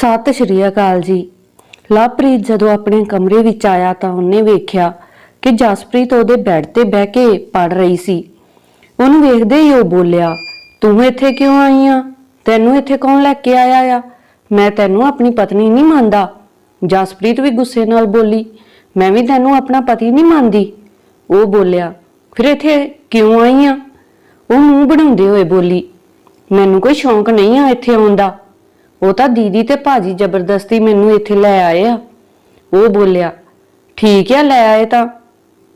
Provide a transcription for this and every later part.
ਸਤਿ ਸ਼੍ਰੀ ਅਕਾਲ ਜੀ। ਲਵਪ੍ਰੀਤ ਜਦੋਂ ਆਪਣੇ ਕਮਰੇ ਵਿੱਚ ਆਇਆ ਤਾਂ ਉਹਨੇ ਵੇਖਿਆ ਕਿ ਜਸਪ੍ਰੀਤ ਉਹਦੇ ਬੈੱਡ ਤੇ ਬਹਿ ਕੇ ਪੜ ਰਹੀ ਸੀ। ਉਹਨੂੰ ਵੇਖਦੇ ਹੀ ਉਹ ਬੋਲਿਆ, ਤੂੰ ਇੱਥੇ ਕਿਉਂ ਆਈ ਆ? ਤੈਨੂੰ ਇੱਥੇ ਕੌਣ ਲੈ ਕੇ ਆਇਆ ਆ? ਮੈਂ ਤੈਨੂੰ ਆਪਣੀ ਪਤਨੀ ਨਹੀਂ ਮੰਨਦਾ। ਜਸਪ੍ਰੀਤ ਵੀ ਗੁੱਸੇ ਨਾਲ ਬੋਲੀ, ਮੈਂ ਵੀ ਤੈਨੂੰ ਆਪਣਾ ਪਤੀ ਨਹੀਂ ਮੰਨਦੀ। ਉਹ ਬੋਲਿਆ, ਫਿਰ ਇੱਥੇ ਕਿਉਂ ਆਈ ਆ? ਉਹ ਮੂੰਹ ਬਣਾਉਂਦੇ ਹੋਏ ਬੋਲੀ, ਮੈਨੂੰ ਕੋਈ ਸ਼ੌਂਕ ਨਹੀਂ ਆ ਇੱਥੇ ਆਉਣ ਦਾ। ਉਹ ਤਾਂ ਦੀਦੀ ਤੇ ਭਾਜੀ ਜ਼ਬਰਦਸਤੀ ਮੈਨੂੰ ਇੱਥੇ ਲੈ ਆਏ ਆ। ਉਹ ਬੋਲਿਆ, ਠੀਕ ਆ, ਲੈ ਆਏ ਤਾਂ,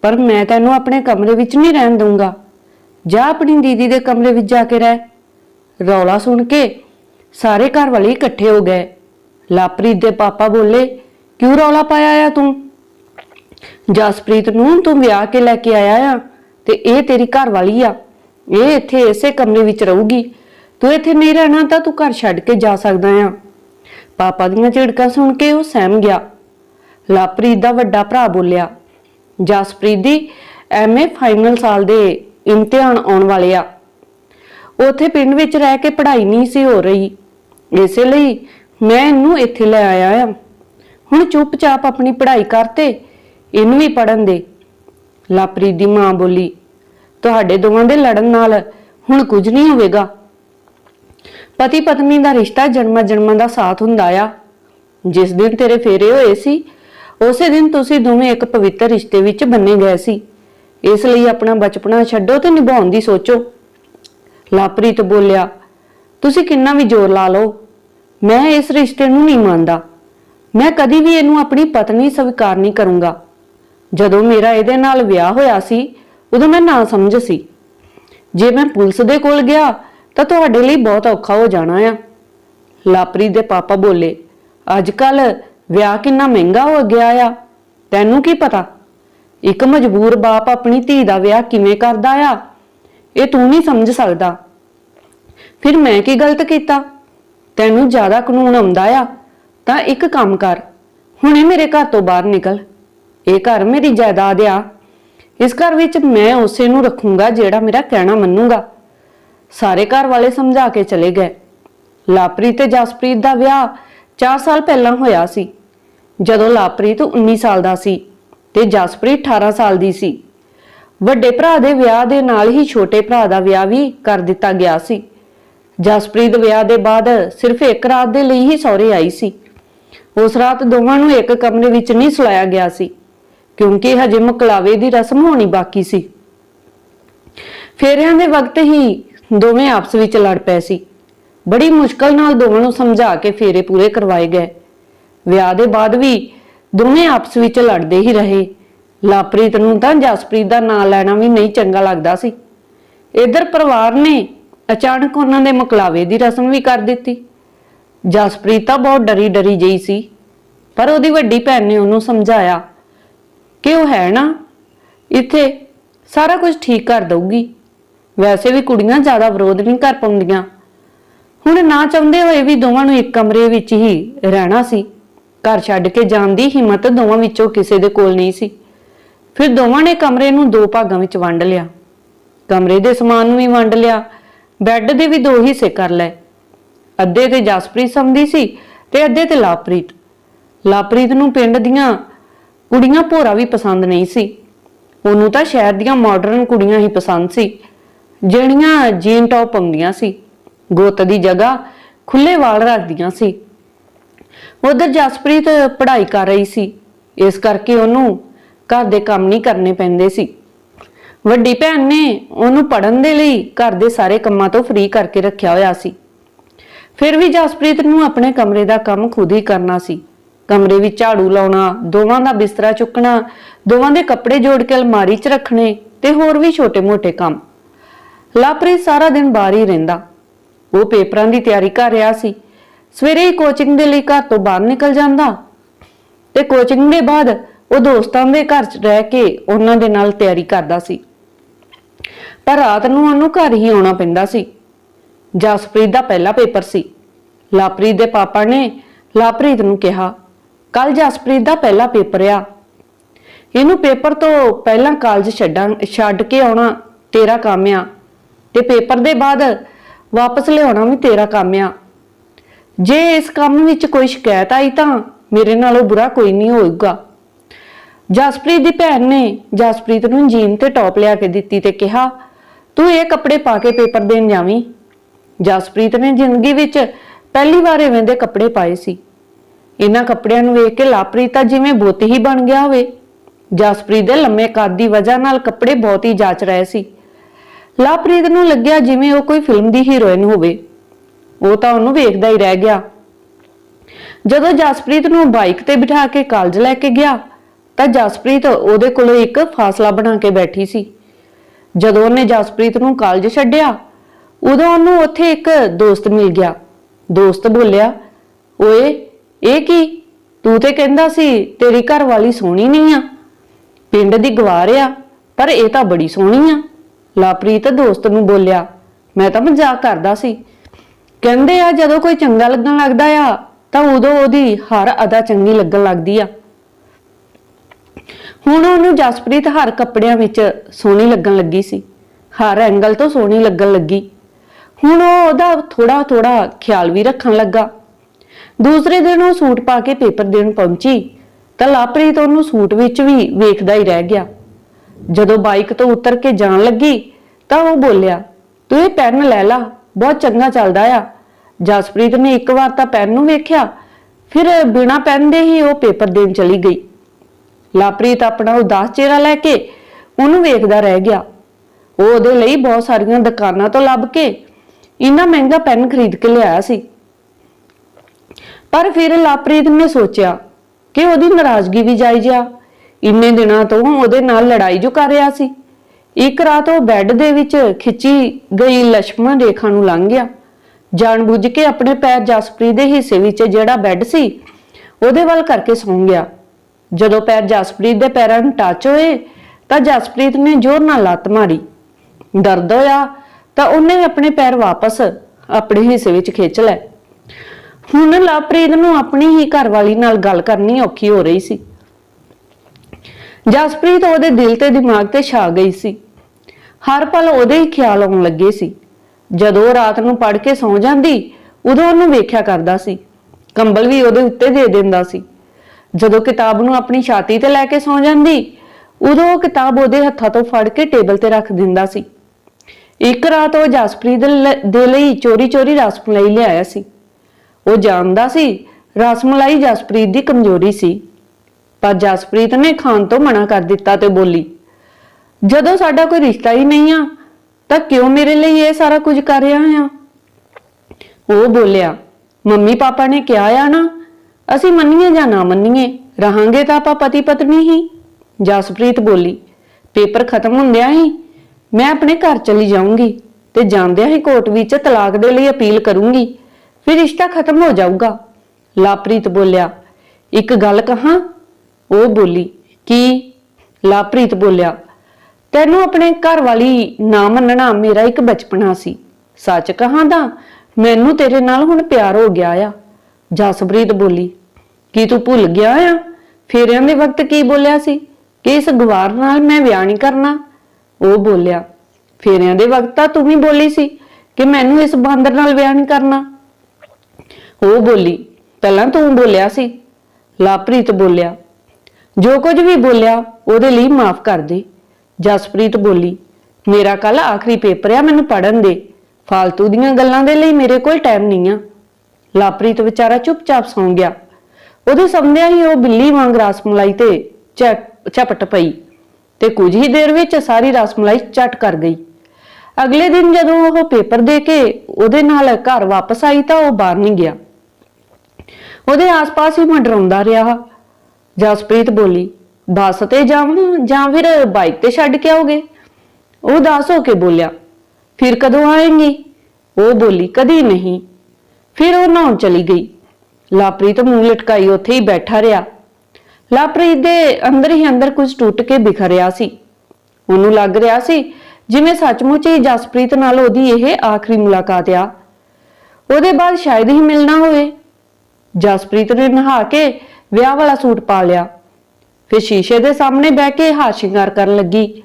ਪਰ ਮੈਂ ਤੈਨੂੰ ਆਪਣੇ ਕਮਰੇ ਵਿੱਚ ਨਹੀਂ ਰਹਿਣ ਦਊਂਗਾ। ਜਾ ਆਪਣੀ ਦੀਦੀ ਦੇ ਕਮਰੇ ਵਿੱਚ ਜਾ ਕੇ ਰਹਿ। ਰੌਲਾ ਸੁਣ ਕੇ ਸਾਰੇ ਘਰ ਵਾਲੇ ਇਕੱਠੇ ਹੋ ਗਏ। ਲਾਪ੍ਰੀਤ ਦੇ ਪਾਪਾ ਬੋਲੇ, ਕਿਉਂ ਰੌਲਾ ਪਾਇਆ ਆ ਤੂੰ? ਜਸਪ੍ਰੀਤ ਨੂੰ ਤੂੰ ਵਿਆਹ ਕੇ ਲੈ ਕੇ ਆਇਆ ਆ ਤੇ ਇਹ ਤੇਰੀ ਘਰ ਵਾਲੀ ਆ। ਇਹ ਇੱਥੇ ਇਸੇ ਕਮਰੇ ਵਿੱਚ ਰਹੂਗੀ। ਤੂੰ ਇੱਥੇ ਨਹੀਂ ਰਹਿਣਾ ਤਾਂ ਤੂੰ ਘਰ ਛੱਡ ਕੇ ਜਾ ਸਕਦਾ ਆ। ਪਾਪਾ ਦੀਆਂ ਝਿੜਕਾਂ ਸੁਣ ਕੇ ਉਹ ਸਹਿਮ ਗਿਆ। ਲਾਪ੍ਰੀਤ ਦਾ ਵੱਡਾ ਭਰਾ ਬੋਲਿਆ, ਜਸਪ੍ਰੀਤ ਦੀ ਐਮਏ ਫਾਈਨਲ ਸਾਲ ਦੇ ਇਮਤਿਹਾਨ ਆਉਣ ਵਾਲੇ ਆ। ਉਥੇ ਪਿੰਡ ਵਿੱਚ ਰਹਿ ਕੇ ਪੜ੍ਹਾਈ ਨਹੀਂ ਸੀ ਹੋ ਰਹੀ। ਇਸੇ ਲਈ ਮੈਂ ਇਹਨੂੰ ਇੱਥੇ ਲੈ ਆਇਆ ਆ। ਹੁਣ ਚੁੱਪਚਾਪ ਆਪਣੀ ਪੜ੍ਹਾਈ ਕਰ ਤੇ ਇਹਨੂੰ ਵੀ ਪੜਨ ਦੇ। ਲਾਪ੍ਰੀਤ ਦੀ ਮਾਂ ਬੋਲੀ, ਤੁਹਾਡੇ ਦੋਵਾਂ ਦੇ ਲੜਨ ਨਾਲ ਹੁਣ ਕੁਝ ਨਹੀਂ ਹੋਵੇਗਾ। ਪਤੀ ਪਤਨੀ ਦਾ ਰਿਸ਼ਤਾ ਜਨਮਾਂ ਜਨਮਾਂ ਦਾ ਸਾਥ ਹੁੰਦਾ ਆ। ਜਿਸ ਦਿਨ ਤੇਰੇ ਫੇਰੇ ਹੋਏ ਸੀ, ਉਸੇ ਦਿਨ ਤੁਸੀਂ ਦੋਵੇਂ ਇੱਕ ਪਵਿੱਤਰ ਰਿਸ਼ਤੇ ਵਿੱਚ ਬੰਨੇ ਗਏ ਸੀ। ਇਸ ਲਈ ਆਪਣਾ ਬਚਪਨਾ ਛੱਡੋ ਤੇ ਨਿਭਾਉਣ ਦੀ ਸੋਚੋ। ਲਾਪ੍ਰੀਤ ਬੋਲਿਆ, ਤੁਸੀਂ ਕਿੰਨਾ ਵੀ ਜ਼ੋਰ ਲਾ ਲਓ। ਮੈਂ ਇਸ ਰਿਸ਼ਤੇ ਨੂੰ ਨਹੀਂ ਮੰਨਦਾ। ਮੈਂ ਕਦੀ ਵੀ ਇਹਨੂੰ ਆਪਣੀ ਪਤਨੀ ਸਵੀਕਾਰ ਨਹੀਂ ਕਰੂੰਗਾ। ਜਦੋਂ ਮੇਰਾ ਇਹਦੇ ਨਾਲ ਵਿਆਹ ਹੋਇਆ ਸੀ, ਉਦੋਂ ਮੈਂ ਨਾ ਸਮਝ ਸੀ। ਜੇ ਮੈਂ ਪੁਲਿਸ ਦੇ ਕੋਲ ਗਿਆ ਤਾਂ ਤੁਹਾਡੇ ਲਈ ਬਹੁਤ ਔਖਾ ਹੋ ਜਾਣਾ ਆ। ਲਾਪਰੀ ਦੇ ਪਾਪਾ ਬੋਲੇ ਅੱਜ ਕੱਲ ਵਿਆਹ ਕਿੰਨਾ ਮਹਿੰਗਾ ਹੋ ਗਿਆ ਆ। ਤੈਨੂੰ ਕੀ ਪਤਾ? ਇੱਕ ਮਜਬੂਰ ਬਾਪ ਆਪਣੀ ਧੀ ਦਾ ਵਿਆਹ ਕਿਵੇਂ ਕਰਦਾ ਆ? ਇਹ ਤੂੰ ਨਹੀਂ ਸਮਝ ਸਕਦਾ। ਫਿਰ ਮੈਂ ਕੀ ਗਲਤ ਕੀਤਾ? ਤੈਨੂੰ ਜ਼ਿਆਦਾ ਕਾਨੂੰਨ ਆਉਂਦਾ ਆ, ਤਾਂ ਇੱਕ ਕੰਮ ਕਰ। ਹੁਣੇ ਮੇਰੇ ਘਰ ਤੋਂ ਬਾਹਰ ਨਿਕਲ। ਇਹ ਘਰ ਮੇਰੀ ਜਾਇਦਾਦ ਆ। ਇਸ ਘਰ ਵਿੱਚ ਮੈਂ ਉਸੇ ਨੂੰ ਰੱਖੂੰਗਾ ਜਿਹੜਾ ਮੇਰਾ ਕਹਿਣਾ ਮੰਨੂਗਾ। ਸਾਰੇ ਘਰ ਵਾਲੇ ਸਮਝਾ ਕੇ ਚਲੇ ਗਏ। ਲਾਪ੍ਰੀਤ ਤੇ ਜਸਪ੍ਰੀਤ ਦਾ ਵਿਆਹ 4 ਸਾਲ ਪਹਿਲਾਂ ਹੋਇਆ ਸੀ। ਜਦੋਂ ਲਾਪ੍ਰੀਤ 19 ਸਾਲ ਦਾ ਸੀ ਤੇ ਜਸਪ੍ਰੀਤ 18 ਸਾਲ ਦੀ ਸੀ। ਵੱਡੇ ਭਰਾ ਦੇ ਵਿਆਹ ਦੇ ਨਾਲ ਹੀ ਛੋਟੇ ਭਰਾ ਦਾ ਵਿਆਹ ਵੀ ਕਰ ਦਿੱਤਾ ਗਿਆ ਸੀ। ਜਸਪ੍ਰੀਤ ਵਿਆਹ ਦੇ ਬਾਅਦ ਸਿਰਫ ਇੱਕ ਰਾਤ ਦੇ ਲਈ ਹੀ ਸਹੁਰੇ ਆਈ ਸੀ। ਉਸ ਰਾਤ ਦੋਵਾਂ ਨੂੰ ਇੱਕ ਕਮਰੇ ਵਿੱਚ ਨਹੀਂ ਸੁਲਾਇਆ ਗਿਆ ਸੀ, ਕਿਉਂਕਿ ਹਜੇ ਮੁਕਲਾਵੇ ਦੀ ਰਸਮ ਹੋਣੀ ਬਾਕੀ ਸੀ। ਫੇਰਿਆਂ ਦੇ ਵਕਤ ਹੀ ਦੋਵੇਂ ਆਪਸ ਵਿੱਚ ਲੜ ਪਏ ਸੀ। ਬੜੀ ਮੁਸ਼ਕਲ ਨਾਲ ਦੋਵਾਂ ਨੂੰ ਸਮਝਾ ਕੇ ਫੇਰੇ ਪੂਰੇ ਕਰਵਾਏ ਗਏ। ਵਿਆਹ ਦੇ ਬਾਅਦ ਵੀ ਦੋਵੇਂ ਆਪਸ ਵਿੱਚ ਲੜਦੇ ਹੀ ਰਹੇ। ਲਾਪ੍ਰੀਤ ਨੂੰ ਤਾਂ ਜਸਪ੍ਰੀਤ ਦਾ ਨਾਂ ਲੈਣਾ ਵੀ ਨਹੀਂ ਚੰਗਾ ਲੱਗਦਾ ਸੀ। ਇਧਰ ਪਰਿਵਾਰ ਨੇ ਅਚਾਨਕ ਉਹਨਾਂ ਦੇ ਮੁਕਲਾਵੇ ਦੀ ਰਸਮ ਵੀ ਕਰ ਦਿੱਤੀ। ਜਸਪ੍ਰੀਤ ਤਾਂ ਬਹੁਤ ਡਰੀ ਡਰੀ ਜਈ ਸੀ, ਪਰ ਉਹਦੀ ਵੱਡੀ ਭੈਣ ਨੇ ਉਹਨੂੰ ਸਮਝਾਇਆ ਕਿ ਉਹ ਹੈ ਨਾ, ਇੱਥੇ ਸਾਰਾ ਕੁਝ ਠੀਕ ਕਰ ਦਊਗੀ। ਵੈਸੇ ਵੀ ਕੁੜੀਆਂ ਜ਼ਿਆਦਾ ਵਿਰੋਧ ਨਹੀਂ ਕਰ ਪਾਉਂਦੀਆਂ। ਹੁਣ ਨਾ ਚਾਹੁੰਦੇ ਹੋਏ ਵੀ ਦੋਵਾਂ ਨੂੰ ਇੱਕ ਕਮਰੇ ਵਿੱਚ ਹੀ ਰਹਿਣਾ ਸੀ। ਘਰ ਛੱਡ ਕੇ ਜਾਣ ਦੀ ਹਿੰਮਤ ਦੋਵਾਂ ਵਿੱਚੋਂ ਕਿਸੇ ਦੇ ਕੋਲ ਨਹੀਂ ਸੀ। ਫਿਰ ਦੋਵਾਂ ਨੇ ਕਮਰੇ ਨੂੰ ਦੋ ਭਾਗਾਂ ਵਿੱਚ ਵੰਡ ਲਿਆ। ਕਮਰੇ ਦੇ ਸਮਾਨ ਨੂੰ ਵੀ ਵੰਡ ਲਿਆ। ਬੈੱਡ ਦੇ ਵੀ ਦੋ ਹਿੱਸੇ ਕਰ ਲਏ। ਅੱਧੇ ਤੇ ਜਸਪ੍ਰੀਤ ਸਮਝਦੀ ਸੀ ਤੇ ਅੱਧੇ ਤੇ ਲਾਪ੍ਰੀਤ। ਲਾਪ੍ਰੀਤ ਨੂੰ ਪਿੰਡ ਦੀਆਂ ਕੁੜੀਆਂ ਭੋਰਾ ਵੀ ਪਸੰਦ ਨਹੀਂ ਸੀ। ਉਹਨੂੰ ਤਾਂ ਸ਼ਹਿਰ ਦੀਆਂ ਮਾਡਰਨ ਕੁੜੀਆਂ ਹੀ ਪਸੰਦ ਸੀ। ਜਿਹੜੀਆਂ ਜੀਨ ਟੌਪ ਪਾਉਂਦੀਆਂ ਸੀ, ਗੁੱਤ ਦੀ ਜਗ੍ਹਾ ਖੁੱਲੇ ਵਾਲ ਰੱਖਦੀਆਂ ਸੀ। ਉਧਰ ਜਸਪ੍ਰੀਤ ਪੜ੍ਹਾਈ ਕਰ ਰਹੀ ਸੀ, ਇਸ ਕਰਕੇ ਉਹਨੂੰ ਘਰ ਦੇ ਕੰਮ ਨਹੀਂ ਕਰਨੇ ਪੈਂਦੇ ਸੀ। ਵੱਡੀ ਭੈਣ ਨੇ ਉਹਨੂੰ ਪੜਨ ਦੇ ਲਈ ਘਰ ਦੇ ਸਾਰੇ ਕੰਮਾਂ ਤੋਂ ਫ੍ਰੀ ਕਰਕੇ ਰੱਖਿਆ ਹੋਇਆ ਸੀ। ਫਿਰ ਵੀ ਜਸਪ੍ਰੀਤ ਨੂੰ ਆਪਣੇ ਕਮਰੇ ਦਾ ਕੰਮ ਖੁਦ ਹੀ ਕਰਨਾ ਸੀ। ਕਮਰੇ ਵਿੱਚ ਝਾੜੂ ਲਾਉਣਾ, ਦੋਵਾਂ ਦਾ ਬਿਸਤਰਾ ਚੁੱਕਣਾ, ਦੋਵਾਂ ਦੇ ਕੱਪੜੇ ਜੋੜ ਕੇ ਅਲਮਾਰੀ 'ਚ ਰੱਖਣੇ ਤੇ ਹੋਰ ਵੀ ਛੋਟੇ-ਮੋਟੇ ਕੰਮ। ਲਾਪ੍ਰੀਤ ਸਾਰਾ ਦਿਨ ਬਾਹਰ ਹੀ ਰਹਿੰਦਾ। ਉਹ ਪੇਪਰਾਂ ਦੀ ਤਿਆਰੀ ਕਰ ਰਿਹਾ ਸੀ। ਸਵੇਰੇ ਹੀ ਕੋਚਿੰਗ ਦੇ ਲਈ ਘਰ ਤੋਂ ਬਾਹਰ ਨਿਕਲ ਜਾਂਦਾ। ਤੇ ਕੋਚਿੰਗ ਦੇ ਬਾਅਦ ਉਹ ਦੋਸਤਾਂ ਦੇ ਘਰ 'ਚ ਰਹਿ ਕੇ ਉਹਨਾਂ ਦੇ ਨਾਲ ਤਿਆਰੀ ਕਰਦਾ ਸੀ। ਪਰ ਰਾਤ ਨੂੰ ਉਹਨੂੰ ਘਰ ਹੀ ਆਉਣਾ ਪੈਂਦਾ ਸੀ। ਜਸਪ੍ਰੀਤ ਦਾ ਪਹਿਲਾ ਪੇਪਰ ਸੀ। ਲਾਪ੍ਰੀਤ ਦੇ ਪਾਪਾ ਨੇ ਲਾਪ੍ਰੀਤ ਨੂੰ ਕਿਹਾ ਕੱਲ ਜਸਪ੍ਰੀਤ ਦਾ ਪਹਿਲਾ ਪੇਪਰ ਆ। ਇਹਨੂੰ ਪੇਪਰ ਤੋਂ ਪਹਿਲਾਂ ਕਾਲਜ ਛੱਡਾਂ, ਛੱਡ ਕੇ ਆਉਣਾ ਤੇਰਾ ਕੰਮ ਆ। ਤੇ ਪੇਪਰ ਦੇ ਬਾਅਦ ਵਾਪਸ ਲਿਆਉਣਾ ਵੀ ਤੇਰਾ ਕੰਮ ਆ। ਜੇ ਇਸ ਕੰਮ ਵਿੱਚ ਕੋਈ ਸ਼ਿਕਾਇਤ ਆਈ ਤਾਂ ਮੇਰੇ ਨਾਲੋਂ ਬੁਰਾ ਕੋਈ ਨਹੀਂ ਹੋਊਗਾ। ਜਸਪ੍ਰੀਤ ਦੀ ਭੈਣ ਨੇ ਜਸਪ੍ਰੀਤ ਨੂੰ ਜੀਨ ਤੇ ਟੌਪ ਲਿਆ ਕੇ ਦਿੱਤੀ ਤੇ ਕਿਹਾ, ਤੂੰ ਇਹ ਕੱਪੜੇ ਪਾ ਕੇ ਪੇਪਰ ਦੇਣ ਜਾਵੀਂ। ਜਸਪ੍ਰੀਤ ਨੇ ਜ਼ਿੰਦਗੀ ਵਿੱਚ ਪਹਿਲੀ ਵਾਰ ਇਵੇਂ ਦੇ ਕੱਪੜੇ ਪਾਏ ਸੀ। ਇਹਨਾਂ ਕੱਪੜਿਆਂ ਨੂੰ ਵੇਖ ਕੇ ਲਾਪ੍ਰੀਤ ਤਾਂ ਜਿਵੇਂ ਬੁੱਤ ਹੀ ਬਣ ਗਿਆ ਹੋਵੇ। ਜਸਪ੍ਰੀਤ ਦੇ ਲੰਮੇ ਕੱਦ ਦੀ ਵਜ੍ਹਾ ਨਾਲ ਕੱਪੜੇ ਬਹੁਤ ਹੀ ਜਾਚ ਰਹੇ ਸੀ। ਲਾਪ੍ਰੀਤ ਨੂੰ ਲੱਗਿਆ ਜਿਵੇਂ ਉਹ ਕੋਈ ਫਿਲਮ ਦੀ ਹੀਰੋਇਨ ਹੋਵੇ। ਉਹ ਤਾਂ ਉਹਨੂੰ ਵੇਖਦਾ ਹੀ ਰਹਿ ਗਿਆ। ਜਦੋਂ ਜਸਪ੍ਰੀਤ ਨੂੰ ਬਾਈਕ ਤੇ ਬਿਠਾ ਕੇ ਕਾਲਜ ਲੈ ਕੇ ਗਿਆ, ਤਾਂ ਜਸਪ੍ਰੀਤ ਉਹਦੇ ਕੋਲੋਂ ਇੱਕ ਫਾਸਲਾ ਬਣਾ ਕੇ ਬੈਠੀ ਸੀ। ਜਦੋਂ ਉਹਨੇ ਜਸਪ੍ਰੀਤ ਨੂੰ ਕਾਲਜ ਛੱਡਿਆ, ਉਦੋਂ ਉਹਨੂੰ ਉੱਥੇ ਇੱਕ ਦੋਸਤ ਮਿਲ ਗਿਆ। ਦੋਸਤ ਬੋਲਿਆ, ਓਏ, ਇਹ ਕੀ? ਤੂੰ ਤੇ ਕਹਿੰਦਾ ਸੀ ਤੇਰੀ ਘਰ ਵਾਲੀ ਸੋਹਣੀ ਨਹੀਂ ਆ। ਪਿੰਡ ਦੀ ਗਵਾਰ ਆ, ਪਰ ਇਹ ਤਾਂ ਬੜੀ ਸੋਹਣੀ ਆ। ਲਾਪ੍ਰੀਤ ਦੋਸਤ ਨੂੰ ਬੋਲਿਆ, ਮੈਂ ਤਾਂ ਮਜ਼ਾਕ ਕਰਦਾ ਸੀ। ਕਹਿੰਦੇ ਆ, ਜਦੋਂ ਕੋਈ ਚੰਗਾ ਲੱਗਣ ਲੱਗਦਾ ਆ, ਤਾਂ ਉਦੋਂ ਉਹਦੀ ਹਰ ਅਦਾ ਚੰਗੀ ਲੱਗਣ ਲੱਗਦੀ ਆ। ਹੁਣ ਉਹਨੂੰ ਜਸਪ੍ਰੀਤ ਹਰ ਕੱਪੜਿਆਂ ਵਿੱਚ ਸੋਹਣੀ ਲੱਗਣ ਲੱਗੀ ਸੀ, ਹਰ ਐਂਗਲ ਤੋਂ ਸੋਹਣੀ ਲੱਗਣ ਲੱਗੀ। ਹੁਣ ਉਹ ਉਹਦਾ ਥੋੜਾ ਥੋੜਾ ਖਿਆਲ ਵੀ ਰੱਖਣ ਲੱਗਾ। ਦੂਸਰੇ ਦਿਨ ਉਹ ਸੂਟ ਪਾ ਕੇ ਪੇਪਰ ਦੇਣ ਪਹੁੰਚੀ, ਤਾਂ ਲਾਪ੍ਰੀਤ ਉਹਨੂੰ ਸੂਟ ਵਿੱਚ ਵੀ ਵੇਖਦਾ ਹੀ ਰਹਿ ਗਿਆ। ਜਦੋਂ ਬਾਈਕ ਤੋਂ ਉਤਰ ਕੇ ਜਾਣ ਲੱਗੀ ਤਾਂ ਉਹ ਬੋਲਿਆ, ਤੂੰ ਇਹ ਪੈਨ ਲੈ ਲਾ, ਬਹੁਤ ਚੰਗਾ ਚੱਲਦਾ ਆ। ਜਸਪ੍ਰੀਤ ਨੇ ਇੱਕ ਵਾਰ ਤਾਂ ਪੈਨ ਨੂੰ ਵੇਖਿਆ, ਫਿਰ ਬਿਨਾਂ ਪੈਨ ਦੇ ਹੀ ਉਹ ਪੇਪਰ ਦੇਣ ਚਲੀ ਗਈ। ਲਾਪ੍ਰੀਤ ਆਪਣਾ ਉਦਾਸ ਚਿਹਰਾ ਲੈ ਕੇ ਉਹਨੂੰ ਵੇਖਦਾ ਰਹਿ ਗਿਆ। ਉਹ ਉਹਦੇ ਲਈ ਬਹੁਤ ਸਾਰੀਆਂ ਦੁਕਾਨਾਂ ਤੋਂ ਲੱਭ ਕੇ ਇੰਨਾ ਮਹਿੰਗਾ ਪੈਨ ਖਰੀਦ ਕੇ ਲਿਆਇਆ ਸੀ। ਪਰ ਫਿਰ ਲਾਪ੍ਰੀਤ ਨੇ ਸੋਚਿਆ ਕਿ ਉਹਦੀ ਨਾਰਾਜ਼ਗੀ ਵੀ ਜਾਇਜ਼ ਆ। ਇੰਨੇ ਦਿਨਾਂ ਤੋਂ ਉਹਦੇ ਨਾਲ ਲੜਾਈ ਜੋ ਕਰ ਰਿਹਾ ਸੀ। ਇੱਕ ਰਾਤ ਉਹ ਬੈੱਡ ਦੇ ਵਿੱਚ ਖਿੱਚੀ ਗਈ ਲక్ష్ਮਣ ਰੇਖਾ ਨੂੰ ਲੰਘ ਗਿਆ। ਜਾਣਬੁੱਝ ਕੇ ਆਪਣੇ ਪੈਰ ਜਸਪ੍ਰੀਤ ਦੇ ਹਿੱਸੇ ਵਿੱਚ ਜਿਹੜਾ ਬੈੱਡ ਸੀ, ਉਹਦੇ ਵੱਲ ਕਰਕੇ ਸੌਂ ਗਿਆ। ਜਦੋਂ ਪੈਰ ਜਸਪ੍ਰੀਤ ਦੇ ਪੈਰਾਂ ਨੂੰ ਟੱਚ ਹੋਏ, ਤਾਂ ਜਸਪ੍ਰੀਤ ਨੇ ਜ਼ੋਰ ਨਾਲ ਲੱਤ ਮਾਰੀ। ਦਰਦ ਹੋਇਆ, ਤਾਂ ਉਹਨੇ ਆਪਣੇ ਪੈਰ ਵਾਪਸ ਆਪਣੇ ਹਿੱਸੇ ਵਿੱਚ ਖਿੱਚ ਲਏ। ਹੁਣ ਲਵਪ੍ਰੀਤ ਨੂੰ ਆਪਣੀ ਹੀ ਘਰਵਾਲੀ ਨਾਲ ਗੱਲ ਕਰਨੀ ਔਖੀ ਹੋ ਰਹੀ ਸੀ। ਜਸਪ੍ਰੀਤ ਉਹਦੇ ਦਿਲ ਤੇ ਦਿਮਾਗ ਤੇ ਛਾ ਗਈ ਸੀ। ਹਰ ਪਲ ਉਹਦੇ ਹੀ ਖਿਆਲ ਆਉਣ ਲੱਗੇ ਸੀ। ਜਦੋਂ ਉਹ ਰਾਤ ਨੂੰ ਪੜ ਕੇ ਸੌਂ ਜਾਂਦੀ, ਉਦੋਂ ਉਹਨੂੰ ਵੇਖਿਆ ਕਰਦਾ ਸੀ। ਕੰਬਲ ਵੀ ਉਹਦੇ ਉੱਤੇ ਦੇ ਦਿੰਦਾ ਸੀ। ਜਦੋਂ ਕਿਤਾਬ ਨੂੰ ਆਪਣੀ ਛਾਤੀ ਤੇ ਲੈ ਕੇ ਸੌਂ ਜਾਂਦੀ, ਉਦੋਂ ਉਹ ਕਿਤਾਬ ਉਹਦੇ ਹੱਥਾਂ ਤੋਂ ਫੜ ਕੇ ਟੇਬਲ ਤੇ ਰੱਖ ਦਿੰਦਾ ਸੀ। ਇੱਕ ਰਾਤ ਉਹ ਜਸਪ੍ਰੀਤ ਦੇ ਦੇ ਲਈ ਚੋਰੀ-ਚੋਰੀ ਰਸਮਲਾਈ ਲਿਆਇਆ ਸੀ। ਉਹ ਜਾਣਦਾ ਸੀ ਰਸਮਲਾਈ ਜਸਪ੍ਰੀਤ ਦੀ ਕਮਜ਼ੋਰੀ ਸੀ। ਪਰ ਜਸਪ੍ਰੀਤ ਨੇ ਖਾਣ ਤੋਂ ਮਨਾ ਕਰ ਦਿੱਤਾ ਤੇ ਬੋਲੀ, ਜਦੋਂ ਸਾਡਾ ਕੋਈ ਰਿਸ਼ਤਾ ਹੀ ਨਹੀਂ ਆ, ਤਾਂ ਕਿਉਂ ਮੇਰੇ ਲਈ ਇਹ ਸਾਰਾ ਕੁਝ ਕਰ ਰਿਹਾ ਆ? ਉਹ ਬੋਲਿਆ, ਮੰਮੀ ਪਾਪਾ ਨੇ ਕਿਹਾ ਆ ਨਾ, ਅਸੀਂ ਮੰਨੀਏ ਜਾਂ ਨਾ ਮੰਨੀਏ, ਰਹਾਂਗੇ ਤਾਂ ਆਪਾਂ ਪਤੀ ਪਤਨੀ ਹੀ। ਜਸਪ੍ਰੀਤ ਬੋਲੀ, ਪੇਪਰ ਖਤਮ ਹੁੰਦਿਆਂ ਹੀ ਮੈਂ ਆਪਣੇ ਘਰ ਚਲੀ ਜਾਊਂਗੀ ਤੇ ਜਾਂਦਿਆਂ ਹੀ ਕੋਰਟ ਵਿੱਚ ਤਲਾਕ ਦੇ ਲਈ ਅਪੀਲ ਕਰੂੰਗੀ, ਫਿਰ ਰਿਸ਼ਤਾ ਖਤਮ ਹੋ ਜਾਊਗਾ। ਲਾਪ੍ਰੀਤ ਬੋਲਿਆ, ਇੱਕ ਗੱਲ ਕਹਾਂ ਉਹ ਬੋਲੀ ਕੀ ਲਾਪ੍ਰੀਤ ਬੋਲਿਆ, ਤੈਨੂੰ ਆਪਣੇ ਘਰ ਵਾਲੀ ਨਾ ਮੰਨਣਾ ਮੇਰਾ ਇੱਕ ਬਚਪਨਾ ਸੀ। ਸੱਚ ਕਹਾਂ ਤਾਂ ਮੈਨੂੰ ਤੇਰੇ ਨਾਲ ਹੁਣ ਪਿਆਰ ਹੋ ਗਿਆ ਆ। ਜਸਪ੍ਰੀਤ ਬੋਲੀ, ਕੀ ਤੂੰ ਭੁੱਲ ਗਿਆ ਆ? ਫੇਰਿਆਂ ਦੇ ਵਕਤ ਕੀ ਬੋਲਿਆ ਸੀ? ਕਿ ਇਸ ਗਵਾਰ ਨਾਲ ਮੈਂ ਵਿਆਹ ਨਹੀਂ ਕਰਨਾ? ਉਹ ਬੋਲਿਆ, ਫੇਰਿਆਂ ਦੇ ਵਕਤ ਤਾਂ ਤੂੰ ਵੀ ਬੋਲੀ ਸੀ ਕਿ ਮੈਨੂੰ ਇਸ ਬਾਂਦਰ ਨਾਲ ਵਿਆਹ ਨਹੀਂ ਕਰਨਾ। ਉਹ ਬੋਲੀ, ਪਹਿਲਾਂ ਤੂੰ ਬੋਲਿਆ ਸੀ। ਲਾਪ੍ਰੀਤ ਬੋਲਿਆ ਜੋ ਕੁਝ ਵੀ ਬੋਲਿਆ, ਉਹਦੇ ਲਈ ਮਾਫ ਕਰ ਦੇ। ਜਸਪ੍ਰੀਤ ਬੋਲੀ, ਮੇਰਾ ਕੱਲ ਆਖਰੀ ਪੇਪਰ ਆ, ਮੈਨੂੰ ਪੜਨ ਦੇ। ਫਾਲਤੂ ਦੀਆਂ ਗੱਲਾਂ ਦੇ ਲਈ ਮੇਰੇ ਕੋਲ ਟਾਈਮ ਨਹੀਂ ਆ। ਲਾਪ੍ਰੀਤ ਵਿਚਾਰਾ ਚੁੱਪਚਾਪ ਸੌਂ ਗਿਆ। ਉਹਦੇ ਸਮਝਿਆ ਹੀ ਉਹ ਬਿੱਲੀ ਵਾਂਗ ਰਸਮਲਾਈ ਤੇ ਝਪ- ਝਪਟ ਪਈ ਤੇ ਕੁਝ ਹੀ ਦੇਰ ਵਿੱਚ ਸਾਰੀ ਰਸਮਲਾਈ ਚਟ ਕਰ ਗਈ। ਅਗਲੇ ਦਿਨ ਜਦੋਂ ਉਹ ਪੇਪਰ ਦੇ ਕੇ ਉਹਦੇ ਨਾਲ ਘਰ ਵਾਪਸ ਆਈ ਤਾਂ ਉਹ ਬਾਹਰ ਨਹੀਂ ਗਿਆ। ਉਹਦੇ ਆਸ-ਪਾਸ ਹੀ ਮੰਡਰਾਉਂਦਾ ਰਿਹਾ। ਜਸਪ੍ਰੀਤ ਬੋਲੀ ਬੱਸ ਤੇ ਜਾਵਾਂ ਜਾਂ ਫਿਰ ਬਾਈਕ ਤੇ ਛੱਡ ਕੇ ਆਓਗੇ? ਉਹ ਉਦਾਸ ਹੋ ਕੇ ਬੋਲਿਆ, ਫਿਰ ਕਦੋਂ ਆਏਂਗੀ? ਉਹ ਬੋਲੀ, ਕਦੀ ਨਹੀਂ। ਫਿਰ ਉਹ ਨਹਾਉਣ ਚਲੀ ਗਈ। ਲਾਪ੍ਰੀਤ ਮੂੰਹ ਲਟਕਾਈ ਉੱਥੇ ਹੀ ਬੈਠਾ ਰਿਹਾ। ਲਾਪ੍ਰੀਤ ਦੇ ਅੰਦਰ ਹੀ ਅੰਦਰ ਕੁਝ ਟੁੱਟ ਕੇ ਬਿਖਰ ਰਿਹਾ ਸੀ। ਉਹਨੂੰ ਲੱਗ ਰਿਹਾ ਸੀ ਜਿਵੇਂ ਸੱਚਮੁੱਚ ਹੀ ਜਸਪ੍ਰੀਤ ਨਾਲ ਉਹਦੀ ਇਹ ਆਖਰੀ ਮੁਲਾਕਾਤ ਆ। ਉਹਦੇ ਬਾਅਦ ਸ਼ਾਇਦ ਹੀ ਮਿਲਣਾ ਹੋਵੇ। ਜਸਪ੍ਰੀਤ ਨੇ ਨਹਾ ਕੇ ਵਿਆਹ ਵਾਲਾ ਸੂਟ ਪਾ ਲਿਆ। ਫਿਰ ਸ਼ੀਸ਼ੇ ਦੇ ਸਾਹਮਣੇ ਬਹਿ ਕੇ ਹਾਰ ਸ਼ਿੰਗਾਰ ਕਰਨ ਲੱਗੀ।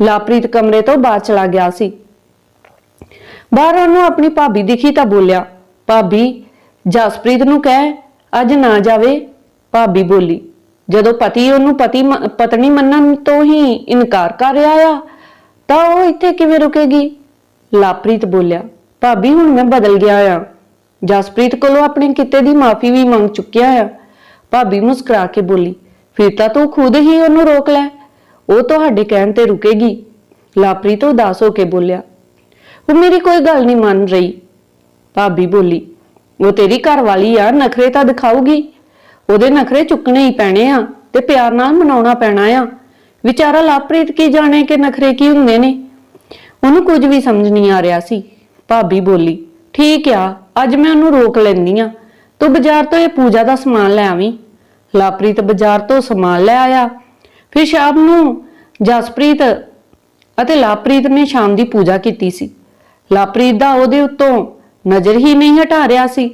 ਲਾਪ੍ਰੀਤ ਕਮਰੇ ਤੋਂ ਬਾਹਰ ਚਲਾ ਗਿਆ ਸੀ। ਬਾਹਰ ਉਹਨੂੰ ਆਪਣੀ ਭਾਬੀ ਦਿਖੀ ਤਾਂ ਬੋਲਿਆ, ਭਾਬੀ, ਜਸਪ੍ਰੀਤ ਨੂੰ ਕਹਿ, ਅੱਜ ਨਾ ਜਾਵੇ। ਭਾਬੀ ਬੋਲੀ, ਜਦੋਂ ਪਤੀ ਉਹਨੂੰ ਪਤੀ ਪਤਨੀ ਮੰਨਣ ਤੋਂ ਹੀ ਇਨਕਾਰ ਕਰ ਰਿਹਾ ਆ, ਤਾਂ ਉਹ ਇੱਥੇ ਕਿਵੇਂ ਰੁਕੇਗੀ? ਲਾਪ੍ਰੀਤ ਬੋਲਿਆ, ਭਾਬੀ, ਹੁਣ ਮੈਂ ਬਦਲ ਗਿਆ ਆ। ਜਸਪ੍ਰੀਤ ਕੋਲੋਂ ਆਪਣੇ ਕਿਤੇ ਦੀ ਮਾਫੀ ਵੀ ਮੰਗ ਚੁੱਕਿਆ ਆ। ਭਾਬੀ ਮੁਸਕਰਾ ਕੇ ਬੋਲੀ, ਫਿਰ ਤਾਂ ਤੂੰ ਖੁਦ ਹੀ ਉਹਨੂੰ ਰੋਕ ਲੈ। ਉਹ ਤੁਹਾਡੇ ਕਹਿਣ ਤੇ ਰੁਕੇਗੀ। ਲਾਪ੍ਰੀਤ ਉਦਾਸ ਹੋ ਕੇ ਬੋਲਿਆ, ਉਹ ਮੇਰੀ ਕੋਈ ਗੱਲ ਨਹੀਂ ਮੰਨ ਰਹੀ। ਭਾਬੀ ਬੋਲੀ, ਉਹ ਤੇਰੀ ਘਰ ਵਾਲੀ ਆ, ਨਖਰੇ ਤਾਂ ਦਿਖਾਊਗੀ। ਉਹਦੇ ਨਖਰੇ ਚੁੱਕਣੇ ਹੀ ਪੈਣੇ ਆ ਤੇ ਪਿਆਰ ਨਾਲ ਮਨਾਉਣਾ ਪੈਣਾ ਆ। ਵਿਚਾਰਾ ਲਾਪ੍ਰੀਤ ਕੀ ਜਾਣੇ ਕਿ ਨਖਰੇ ਕੀ ਹੁੰਦੇ ਨੇ? ਉਹਨੂੰ ਕੁਝ ਵੀ ਸਮਝ ਨਹੀਂ ਆ ਰਿਹਾ ਸੀ। ਭਾਬੀ ਬੋਲੀ, ਠੀਕ ਆ, ਅੱਜ ਮੈਂ ਉਹਨੂੰ ਰੋਕ ਲੈਂਦੀ ਆ। ਤੂੰ ਬਾਜ਼ਾਰ ਤੋਂ ਇਹ ਪੂਜਾ ਦਾ ਸਮਾਨ ਲੈ ਆਵੀਂ। ਲਾਪ੍ਰੀਤ ਬਾਜ਼ਾਰ ਤੋਂ ਸਮਾਨ ਲੈ ਆਇਆ। ਫਿਰ ਸ਼ਾਮ ਨੂੰ ਜਸਪ੍ਰੀਤ ਅਤੇ ਲਾਪ੍ਰੀਤ ਨੇ ਸ਼ਾਮ ਦੀ ਪੂਜਾ ਕੀਤੀ ਸੀ। ਲਾਪ੍ਰੀਤ ਦਾ ਉਹਦੇ ਉੱਤੋਂ ਨਜ਼ਰ ਹੀ ਨਹੀਂ ਹਟਾ ਰਿਹਾ ਸੀ।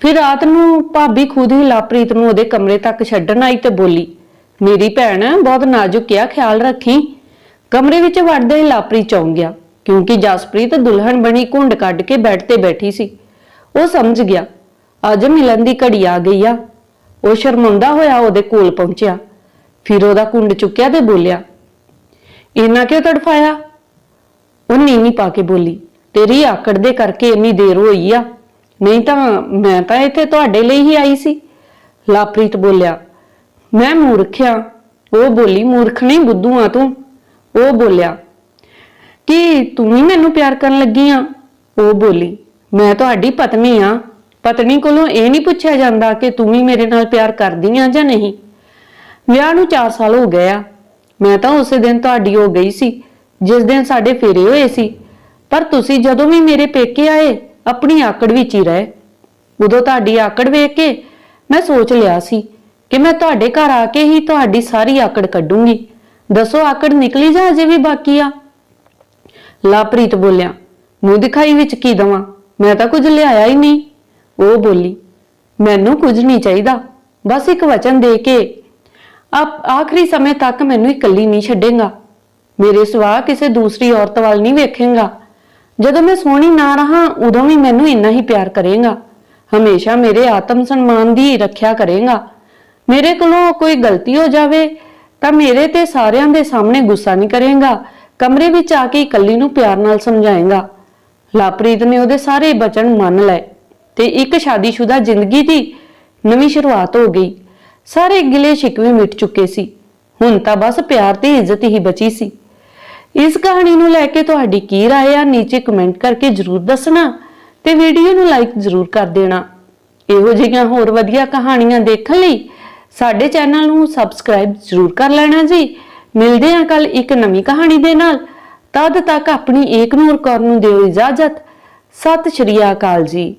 ਫਿਰ ਰਾਤ ਨੂੰ ਭਾਬੀ ਖੁਦ ਹੀ ਲਾਪ੍ਰੀਤ ਨੂੰ ਉਹਦੇ ਕਮਰੇ ਤੱਕ ਛੱਡਣ ਆਈ ਤੇ ਬੋਲੀ, ਮੇਰੀ ਭੈਣ, ਬਹੁਤ ਨਾਜ਼ੁਕ ਆ, ਖਿਆਲ ਰੱਖੀ। ਕਮਰੇ ਵਿੱਚ ਵੜਦੇ ਹੀ ਲਾਪ੍ਰੀਤ ਚੌਂਕ ਗਿਆ, ਕਿਉਂਕਿ ਜਸਪ੍ਰੀਤ ਦੁਲਹਨ ਬਣੀ ਘੁੰਡ ਕੱਢ ਕੇ ਬੈੱਡ ਤੇ ਬੈਠੀ ਸੀ। ਉਹ ਸਮਝ ਗਿਆ ਅੱਜ ਮਿਲਣ ਦੀ ਘੜੀ ਆ ਗਈ ਆ। ਉਹ ਸ਼ਰਮੰਦਾ ਹੋਇਆ ਉਹਦੇ ਕੋਲ ਪਹੁੰਚਿਆ। ਫਿਰ ਉਹਦਾ ਕੁੰਡ ਚੁੱਕਿਆ ਤੇ ਬੋਲਿਆ, ਇੰਨਾ ਕਿਉਂ ਤੜਫਾਇਆ? ਉਹ ਨੀਵੀਂ ਪਾ ਕੇ ਬੋਲੀ, ਤੇਰੀ ਆਕੜ ਦੇ ਕਰਕੇ ਇੰਨੀ ਦੇਰ ਹੋਈ ਆ। ਨਹੀਂ ਤਾਂ ਮੈਂ ਤਾਂ ਇੱਥੇ ਤੁਹਾਡੇ ਲਈ ਹੀ ਆਈ ਸੀ। ਲਾਪ੍ਰੀਤ ਬੋਲਿਆ, ਮੈਂ ਮੂਰਖਿਆ ਉਹ ਬੋਲੀ, ਮੂਰਖ ਨਹੀਂ ਬੁੱਧੂ ਆ ਤੂੰ। ਉਹ ਬੋਲਿਆ, ਕਿ ਤੂੰ ਹੀ ਮੈਨੂੰ ਪਿਆਰ ਕਰਨ ਲੱਗੀ ਆ? ਉਹ ਬੋਲੀ, ਮੈਂ ਤੁਹਾਡੀ ਪਤਨੀ ਆ। ਪਤਨੀ ਕੋਲੋਂ ਇਹ ਨਹੀਂ ਪੁੱਛਿਆ ਜਾਂਦਾ ਕਿ ਤੂੰ ਵੀ ਮੇਰੇ ਨਾਲ ਪਿਆਰ ਕਰਦੀ ਆ ਜਾਂ ਨਹੀਂ। ਵਿਆਹ ਨੂੰ 4 ਸਾਲ ਹੋ ਗਏ ਆ। ਮੈਂ ਤਾਂ ਉਸੇ ਦਿਨ ਤੁਹਾਡੀ ਹੋ ਗਈ ਸੀ, ਜਿਸ ਦਿਨ ਸਾਡੇ ਫੇਰੇ ਹੋਏ ਸੀ। ਪਰ ਤੁਸੀਂ ਜਦੋਂ ਵੀ ਮੇਰੇ ਪੇਕੇ ਆਏ, ਆਪਣੀ ਆਕੜ ਵਿੱਚ ਹੀ ਰਹੇ। ਉਦੋਂ ਤੁਹਾਡੀ ਆਕੜ ਵੇਖ ਕੇ ਮੈਂ ਸੋਚ ਲਿਆ ਸੀ ਕਿ ਮੈਂ ਤੁਹਾਡੇ ਘਰ ਆ ਕੇ ਹੀ ਤੁਹਾਡੀ ਸਾਰੀ ਆਕੜ ਕੱਢੂੰਗੀ। ਦੱਸੋ ਆਕੜ ਨਿਕਲੀ ਜਾਂ ਅਜੇ ਵੀ ਬਾਕੀ ਆ? ਲਾਪ੍ਰੀਤ ਬੋਲਿਆ, ਮੂੰਹ ਦਿਖਾਈ ਵਿੱਚ ਕੀ ਦਵਾਂ? ਮੈਂ ਤਾਂ ਕੁਝ ਲਿਆਇਆ ਹੀ ਨਹੀਂ। ਉਹ ਬੋਲੀ, ਮੈਨੂੰ ਕੁਝ ਨਹੀਂ ਚਾਹੀਦਾ, ਬਸ ਇੱਕ ਵਚਨ ਦੇ ਕੇ। ਆਪ, ਆਖਰੀ ਸਮੇਂ ਤੱਕ ਮੈਨੂੰ ਇਕੱਲੀ ਨਹੀਂ ਛੱਡੇਗਾ। ਮੇਰੇ ਸਿਵਾ ਕਿਸੇ ਦੂਸਰੀ ਔਰਤ ਵੱਲ ਨਹੀਂ ਵੇਖੇਗਾ। ਜਦੋਂ ਮੈਂ ਸੋਹਣੀ ਨਾ ਰਹਾ, ਉਦੋਂ ਵੀ ਮੈਨੂੰ ਇੰਨਾ ਹੀ ਪਿਆਰ ਕਰੇਗਾ। ਹਮੇਸ਼ਾ ਮੇਰੇ ਆਤਮ ਸਨਮਾਨ ਦੀ ਰੱਖਿਆ ਕਰੇਗਾ। ਮੇਰੇ ਕੋਲੋਂ ਕੋਈ ਗਲਤੀ ਹੋ ਜਾਵੇ, ਤਾਂ ਮੇਰੇ ਤੇ ਸਾਰਿਆਂ ਦੇ ਸਾਹਮਣੇ ਗੁੱਸਾ ਨਹੀਂ ਕਰੇਗਾ। ਕਮਰੇ ਵਿੱਚ ਆ ਕੇ ਇਕੱਲੀ ਨੂੰ ਪਿਆਰ ਨਾਲ ਸਮਝਾਏਗਾ। ਲਾਪ੍ਰੀਤ ਨੇ ਉਹਦੇ ਸਾਰੇ ਬਚਨ ਮੰਨ ਲਏ। ਤੇ ਇੱਕ ਸ਼ਾਦੀशुदा ਜ਼ਿੰਦਗੀ ਦੀ ਨਵੀਂ ਸ਼ੁਰੂਆਤ ਹੋ ਗਈ। ਸਾਰੇ ਗਿਲੇ ਸ਼ਿਕਵੇ ਮਿਟ ਚੁੱਕੇ ਸੀ। ਹੁਣ ਤਾਂ ਬਸ ਪਿਆਰ ਤੇ ਇੱਜ਼ਤ ਹੀ ਬਚੀ ਸੀ। ਇਸ ਕਹਾਣੀ ਨੂੰ ਲੈ ਕੇ ਤੁਹਾਡੀ ਕੀ رائے ਆ, ਨੀਚੇ ਕਮੈਂਟ ਕਰਕੇ ਜਰੂਰ ਦੱਸਣਾ ਤੇ ਵੀਡੀਓ ਨੂੰ ਲਾਈਕ ਜਰੂਰ ਕਰ ਦੇਣਾ। ਇਹੋ ਜਿਹੀਆਂ ਹੋਰ ਵਧੀਆ ਕਹਾਣੀਆਂ ਦੇਖਣ ਲਈ ਸਾਡੇ ਚੈਨਲ ਨੂੰ ਸਬਸਕ੍ਰਾਈਬ ਜਰੂਰ ਕਰ ਲੈਣਾ ਜੀ। ਮਿਲਦੇ ਹਾਂ ਕੱਲ ਇੱਕ ਨਵੀਂ ਕਹਾਣੀ ਦੇ ਨਾਲ। ਤਦ ਤੱਕ ਆਪਣੀ ਏਕ ਨੂਰ ਕੌਰ ਨੂੰ ਦਿਓ ਇਜਾਜ਼ਤ। ਸਤਿ ਸ਼੍ਰੀ ਅਕਾਲ ਜੀ।